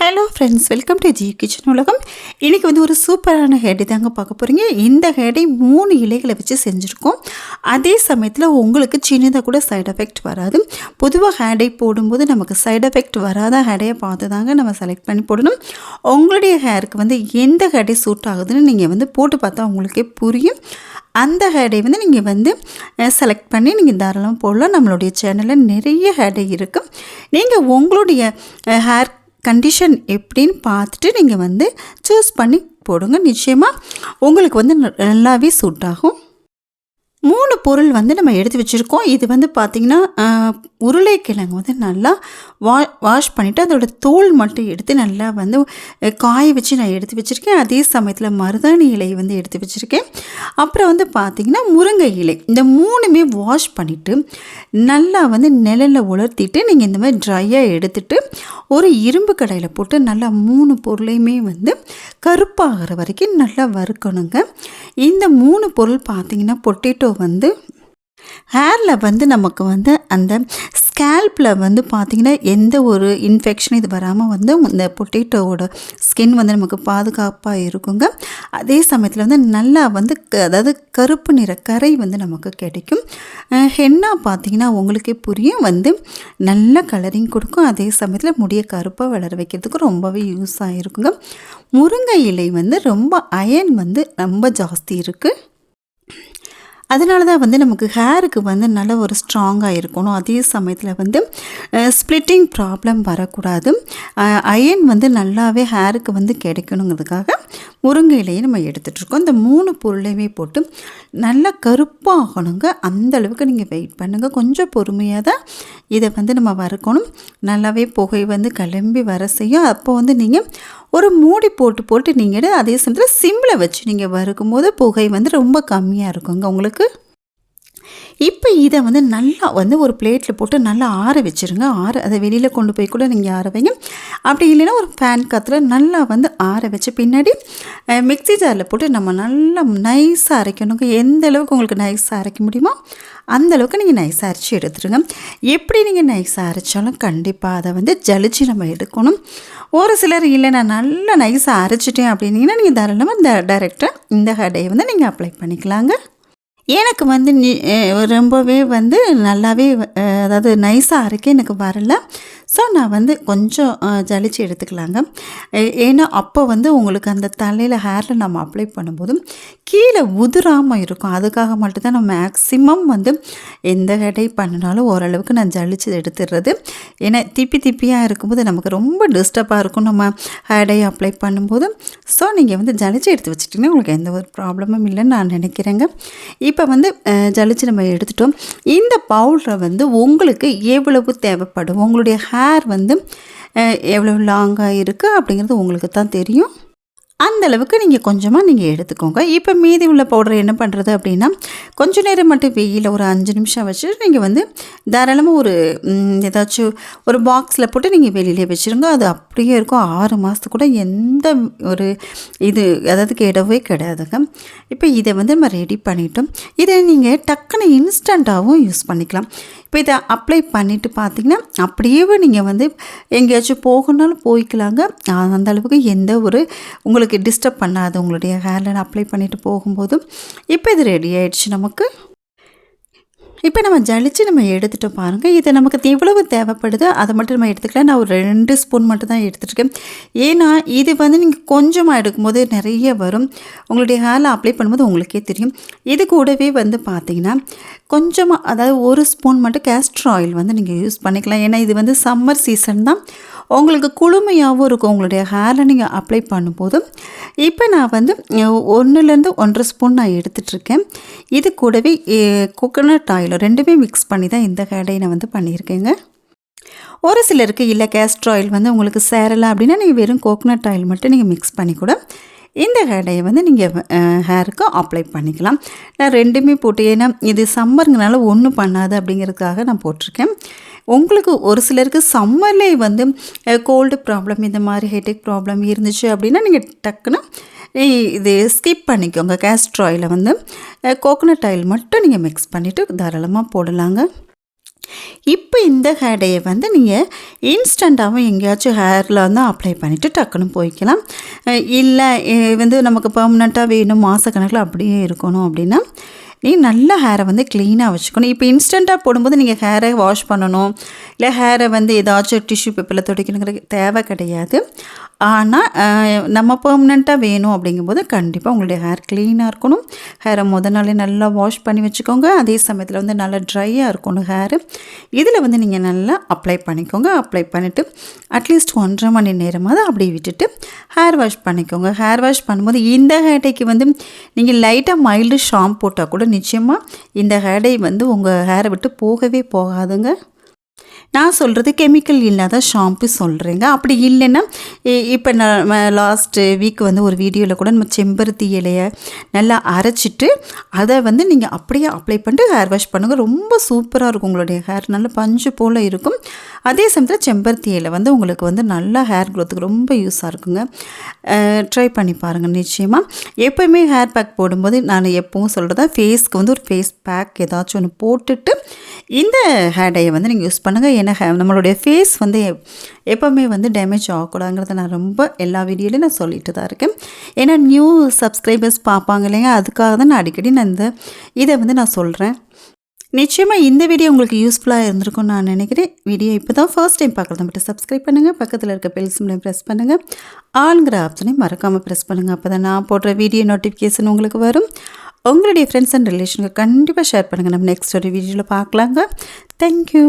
Hello friends welcome to G kitchen உலகம். இன்றைக்கி வந்து ஒரு சூப்பரான ஹேடி தாங்க பார்க்க போகிறீங்க இந்த ஹேடை மூணு இலைகளை வச்சு செஞ்சுருக்கோம். அதே சமயத்தில் உங்களுக்கு சின்னதாக கூட சைடு எஃபெக்ட் வராது. பொதுவாக ஹேடை போடும்போது நமக்கு சைடு எஃபெக்ட் வராத ஹேடையை பார்த்து தாங்க நம்ம செலக்ட் பண்ணி போடணும். உங்களுடைய ஹேருக்கு வந்து எந்த ஹேடை சூட் ஆகுதுன்னு நீங்கள் வந்து போட்டு பார்த்தா உங்களுக்கே புரியும். அந்த ஹேடை வந்து நீங்கள் வந்து செலக்ட் பண்ணி நீங்கள் தாராளமாக போடலாம். நம்மளுடைய சேனலில் நிறைய ஹேடை இருக்குது நீங்கள் உங்களுடைய ஹேர் கண்டிஷன் எப்படின்னு பார்த்துட்டு நீங்கள் வந்து சூஸ் பண்ணி போடுங்க. நிச்சயமாக உங்களுக்கு வந்து நல்லாவே சூட் ஆகும். மூணு பொருள் வந்து நம்ம எடுத்து வச்சுருக்கோம். இது வந்து பார்த்திங்கன்னா உருளைக்கிழங்கு வந்து நல்லா வா வாஷ் பண்ணிவிட்டு அதோட தோல் மட்டும் எடுத்து நல்லா வந்து காய வச்சு நான் எடுத்து வச்சுருக்கேன். அதே சமயத்தில் மருதாணி இலை வந்து எடுத்து வச்சுருக்கேன். அப்புறம் வந்து பார்த்திங்கன்னா முருங்கை இலை. இந்த மூணுமே வாஷ் பண்ணிவிட்டு நல்லா வந்து நிழலில் உலர்த்திட்டு நீங்கள் இந்த மாதிரி ட்ரையாக எடுத்துகிட்டு ஒரு இரும்பு கடையில் போட்டு நல்லா மூணு பொருளையுமே வந்து கருப்பாகிற வரைக்கும் நல்லா வறுக்கணுங்க. இந்த மூணு பொருள் பார்த்திங்கன்னா பொட்டேட்டோ வந்து ஹேரில் வந்து நமக்கு வந்து அந்த ஸ்கேல்பில் வந்து பார்த்திங்கன்னா எந்த ஒரு இன்ஃபெக்ஷன் இது வராமல் வந்து இந்த பொட்டேட்டோவோட ஸ்கின் வந்து நமக்கு பாதுகாப்பாக இருக்குங்க. அதே சமயத்தில் வந்து நல்லா வந்து அதாவது கருப்பு நிற கரை வந்து நமக்கு கிடைக்கும். ஹென்னா பார்த்திங்கன்னா உங்களுக்கே புரியும். வந்து நல்ல கலரிங் கொடுக்கும். அதே சமயத்தில் முடிய கருப்பாக வளர வைக்கிறதுக்கு ரொம்பவே யூஸ் ஆகிருக்குங்க முருங்கை இலை வந்து ரொம்ப அயன் வந்து ரொம்ப ஜாஸ்தி இருக்குது அதனால தான் வந்து நமக்கு ஹேருக்கு வந்து நல்ல ஒரு ஸ்ட்ராங்காக இருக்கணும். அதே சமயத்தில் வந்து ஸ்ப்ளிட்டிங் ப்ராப்ளம் வரக்கூடாது. அயன் வந்து நல்லாவே ஹேருக்கு வந்து கிடைக்கணுங்கிறதுக்காக முருங்கை இலையை நம்ம எடுத்துகிட்ருக்கோம் இந்த மூணு பொருளையுமே போட்டு நல்லா கருப்பாகணுங்க அந்த அளவுக்கு நீங்கள் வெயிட் பண்ணுங்கள் கொஞ்சம் பொறுமையாக தான் இதை வந்து நம்ம வறுக்கணும். நல்லாவே புகை வந்து கிளம்பி வர செய்யும். அப்போ வந்து நீங்கள் ஒரு மூடி போட்டு போட்டு நீங்கள் அதே சமயத்தில் சிம்மில் வச்சு நீங்கள் வறுக்கும் போது புகை வந்து ரொம்ப கம்மியாக இருக்குங்க உங்களுக்கு? இப்போ இதை வந்து நல்லா வந்து ஒரு பிளேட்டில் போட்டு நல்லா ஆற வச்சுருங்க. ஆற அதை வெளியில் கொண்டு போய் கூட நீங்கள் ஆற வைங்க. அப்படி இல்லைன்னா ஒரு ஃபேன் காற்றுல நல்லா வந்து ஆற வச்ச பின்னாடி மிக்சி ஜாரில் போட்டு நம்ம நல்லா நைஸாக அரைக்கணுங்க. எந்த அளவுக்கு உங்களுக்கு நைஸாக அரைக்க முடியுமோ அந்த அளவுக்கு நீங்கள் நைஸாக அரைச்சி எடுத்துருங்க. எப்படி நீங்கள் நைஸாக அரைச்சாலும் கண்டிப்பாக அதை வந்து ஜலிச்சு நம்ம எடுக்கணும். ஒரு சிலர் இல்லை நான் நல்லா நைஸாக அரைச்சிட்டேன் அப்படின்னீங்கன்னா நீங்கள் தாராளமாக இந்த டைரெக்டாக இந்த ஹடையை வந்து நீங்கள் அப்ளை பண்ணிக்கலாங்க. எனக்கு வந்து நீ ரொம்பவே வந்து நல்லாவே அதாவது நைஸாக அரைக்க எனக்கு வரல. ஸோ நான் வந்து கொஞ்சம் ஜலிச்சு எடுத்துக்கலாங்க. ஏன்னா அப்போ வந்து உங்களுக்கு அந்த தலையில் ஹேரில் நம்ம அப்ளை பண்ணும்போது கீழே உதிராமல் இருக்கும். அதுக்காக மட்டும்தான் நான் மேக்ஸிமம் வந்து எந்த ஹெடை பண்ணினாலும் ஓரளவுக்கு நான் ஜலிச்சு எடுத்துடுறது ஏன்னா திப்பி திப்பியாக இருக்கும்போது நமக்கு ரொம்ப டிஸ்டர்பாக இருக்கும் நம்ம ஹேடை அப்ளை பண்ணும்போது. ஸோ நீங்கள் வந்து ஜலிச்சு எடுத்து வச்சுட்டிங்கன்னா உங்களுக்கு எந்த ஒரு ப்ராப்ளமும் இல்லைன்னு நான் நினைக்கிறேங்க. இப்போ இப்போ வந்து ஜலிச்சு நம்ம எடுத்துட்டோம். இந்த பவுடரை வந்து உங்களுக்கு எவ்வளவு தேவைப்படும்? உங்களுடைய ஹேர் வந்து எவ்வளோ லாங்காக இருக்குது அப்படிங்கிறது உங்களுக்கு தான் தெரியும். அந்த அளவுக்கு நீங்கள் கொஞ்சமாக நீங்கள் எடுத்துக்கோங்க. இப்போ மீதி உள்ள பவுடர் என்ன பண்ணுறது அப்படின்னா கொஞ்ச நேரம் மட்டும் வெயில் ஒரு அஞ்சு நிமிஷம் வச்சு நீங்கள் வந்து தாராளமாக ஒரு ஏதாச்சும் ஒரு பாக்ஸில் போட்டு நீங்கள் வெளியிலே வச்சுருங்க. அது அப்படியே இருக்கும். ஆறு மாதத்துக்கு கூட எந்த ஒரு இது அதாவது கெடவே கிடையாதுங்க இப்போ இதை வந்து நம்ம ரெடி பண்ணிட்டோம். இதை நீங்கள் டக்குன்னு இன்ஸ்டண்ட்டாகவும் யூஸ் பண்ணிக்கலாம். இப்போ இதை அப்ளை பண்ணிவிட்டு பார்த்தீங்கன்னா அப்படியே நீங்கள் வந்து எங்கேயாச்சும் போகணுன்னாலும் போய்க்கலாங்க. அந்த அளவுக்கு எந்த ஒரு உங்களுக்கு டிஸ்டர்ப் பண்ணாது உங்களுடைய ஹேரில் அப்ளை பண்ணிவிட்டு போகும்போதும் இப்போ இது ரெடி ஆகிடுச்சு நமக்கு. இப்போ நம்ம ஜலிச்சு நம்ம எடுத்துகிட்டு பாருங்கள் இதை நமக்கு எவ்வளவு தேவைப்படுதோ அதை மட்டும் நம்ம எடுத்துக்கலாம். நான் ஒரு ரெண்டு ஸ்பூன் மட்டும் தான் எடுத்துருக்கேன் ஏன்னா இது வந்து நீங்கள் கொஞ்சமாக எடுக்கும்போது நிறைய வரும். உங்களுடைய ஹேரில் அப்ளை பண்ணும்போது உங்களுக்கே தெரியும். இது கூடவே வந்து பார்த்திங்கன்னா கொஞ்சமாக அதாவது ஒரு ஸ்பூன் மட்டும் கேஸ்ட்ரு ஆயில் வந்து நீங்கள் யூஸ் பண்ணிக்கலாம். ஏன்னா இது வந்து சம்மர் சீசன் தான். உங்களுக்கு குளுமையாகவும் இருக்கும். உங்களுடைய ஹேரில் நீங்கள் அப்ளை பண்ணும்போது இப்போ நான் வந்து ஒன்றுலேருந்து ஒன்றரை ஸ்பூன் நான் எடுத்துகிட்ருக்கேன் இது கூடவே கோகோனட் ஆயில் ரெண்டுமே மிக்ஸ் பண்ணி தான் இந்த ஹேடை நான் வந்து பண்ணியிருக்கேங்க. ஒரு சிலருக்கு இல்லை கேஸ்ட்ர் ஆயில் வந்து உங்களுக்கு சேரலை அப்படின்னா நீங்கள் வெறும் கோகோனட் ஆயில் மட்டும் நீங்கள் மிக்ஸ் பண்ணி கூட இந்த ஹேடையை வந்து நீங்கள் ஹேருக்கு அப்ளை பண்ணிக்கலாம். நான் ரெண்டுமே போட்டு ஏன்னா இது சம்மருங்கனால ஒன்றும் பண்ணாது அப்படிங்கிறதுக்காக நான் போட்டிருக்கேன். உங்களுக்கு ஒரு சிலருக்கு சம்மர்லேயே வந்து கோல்டு ப்ராப்ளம் இந்த மாதிரி ஹெட்டேக் ப்ராப்ளம் இருந்துச்சு அப்படின்னா நீங்கள் டக்குன்னு இது ஸ்கிப் பண்ணிக்கோங்க. கேஸ்ட்ர் வந்து கோகோனட் ஆயில் மட்டும் நீங்கள் மிக்ஸ் பண்ணிவிட்டு தாராளமாக போடலாங்க. இப்போ இந்த ஹேர் டேயை வந்து நீங்கள் இன்ஸ்டண்ட்டாகவும் எங்கேயாச்சும் ஹேரில் வந்து அப்ளை பண்ணிவிட்டு டக்குன்னு போய்க்கலாம். இல்லை வந்து நமக்கு பர்மனெண்ட்டாக வேணும் மாதக்கணக்கில் அப்படியே இருக்கணும் அப்படின்னா நீ நல்ல ஹேரை வந்து க்ளீனாக வச்சுக்கணும். இப்போ இன்ஸ்டண்ட்டாக போடும்போது நீங்கள் ஹேரை வாஷ் பண்ணணும். இல்லை ஹேரை வந்து ஏதாச்சும் டிஷ்யூ பேப்பரில் துடைக்கணுங்கிற தேவை கிடையாது. ஆனால் நம்ம பெர்மனெண்ட்டாக வேணும் அப்படிங்கும்போது கண்டிப்பாக உங்களுடைய ஹேர் க்ளீனாக இருக்கணும். ஹேரை முத நாளே நல்லா வாஷ் பண்ணி வச்சுக்கோங்க. அதே சமயத்தில் வந்து நல்லா ட்ரையாக இருக்கணும் ஹேரு இதில் வந்து நீங்கள் நல்லா அப்ளை பண்ணிக்கோங்க. அப்ளை பண்ணிவிட்டு அட்லீஸ்ட் ஒன்றரை மணி நேரமாவது அப்படியே விட்டுட்டு ஹேர் வாஷ் பண்ணிக்கோங்க. ஹேர் வாஷ் பண்ணும்போது இந்த ஹேட்டைக்கு வந்து நீங்கள் லைட்டாக மைல்டு ஷாம்பு போட்டால் கூட நிச்சயமாக இந்த ஹேடை வந்து உங்கள் ஹேரை விட்டு போகவே போகாதுங்க. நான் சொல்கிறது கெமிக்கல் இல்லாத ஷாம்பு சொல்கிறேங்க அப்படி இல்லைன்னா இ- இப்போ நான் லாஸ்ட்டு வீக் வந்து ஒரு வீடியோவில் கூட நம்ம செம்பருத்தி இலையை நல்லா அரைச்சிட்டு அதை வந்து நீங்கள் அப்படியே அப்ளை பண்ணிட்டு ஹேர் வாஷ் பண்ணுங்கள் ரொம்ப சூப்பராக இருக்கும் உங்களுடைய ஹேர் நல்ல பஞ்சு போல் இருக்கும். அதே சமயத்தில் செம்பருத்தி இலை வந்து உங்களுக்கு வந்து நல்லா ஹேர் க்ரோத்துக்கு ரொம்ப யூஸாக இருக்குங்க. ட்ரை பண்ணி பாருங்கள் நிச்சயமாக எப்போயுமே ஹேர் பேக் போடும்போது நான் எப்பவும் சொல்கிறதா ஃபேஸ்க்கு வந்து ஒரு ஃபேஸ் பேக் ஏதாச்சும் ஒன்று போட்டுட்டு இந்த ஹேர் டையை வந்து நீங்கள் யூஸ் பண்ணுங்கள் ஏன்னா நம்மளுடைய ஃபேஸ் வந்து எப்- எப்போவுமே வந்து டேமேஜ் ஆகக்கூடாதுங்கிறத நான் ரொம்ப எல்லா வீடியோலையும் நான் சொல்லிட்டு தான் இருக்கேன். ஏன்னா நியூ சப்ஸ்கிரைபர்ஸ் பார்ப்பாங்க இல்லைங்க அதுக்காக தான் நான் அடிக்கடி நான் இந்த இதை வந்து நான் சொல்கிறேன் நிச்சயமாக இந்த வீடியோ உங்களுக்கு யூஸ்ஃபுல்லாக இருந்திருக்கும்னு நான் நினைக்கிறேன். வீடியோ இப்போ தான் ஃபர்ஸ்ட் டைம் பார்க்குறது மட்டும் சப்ஸ்கிரைப் பண்ணுங்கள் பக்கத்தில் இருக்க பெல் சிம்லையும் ப்ரெஸ் பண்ணுங்கள் ஆளுங்கிற ஆப்ஷனையும் மறக்காமல் ப்ரெஸ் பண்ணுங்கள் அப்போ தான் நான் போடுற வீடியோ நோட்டிஃபிகேஷன் உங்களுக்கு வரும். உங்களுடைய ஃப்ரெண்ட்ஸ் அண்ட் ரிலேஷனுக்கு கண்டிப்பாக ஷேர் பண்ணுங்கள் நம்ம நெக்ஸ்ட் ஒரு வீடியோவில் பார்க்கலாங்க. தேங்க்யூ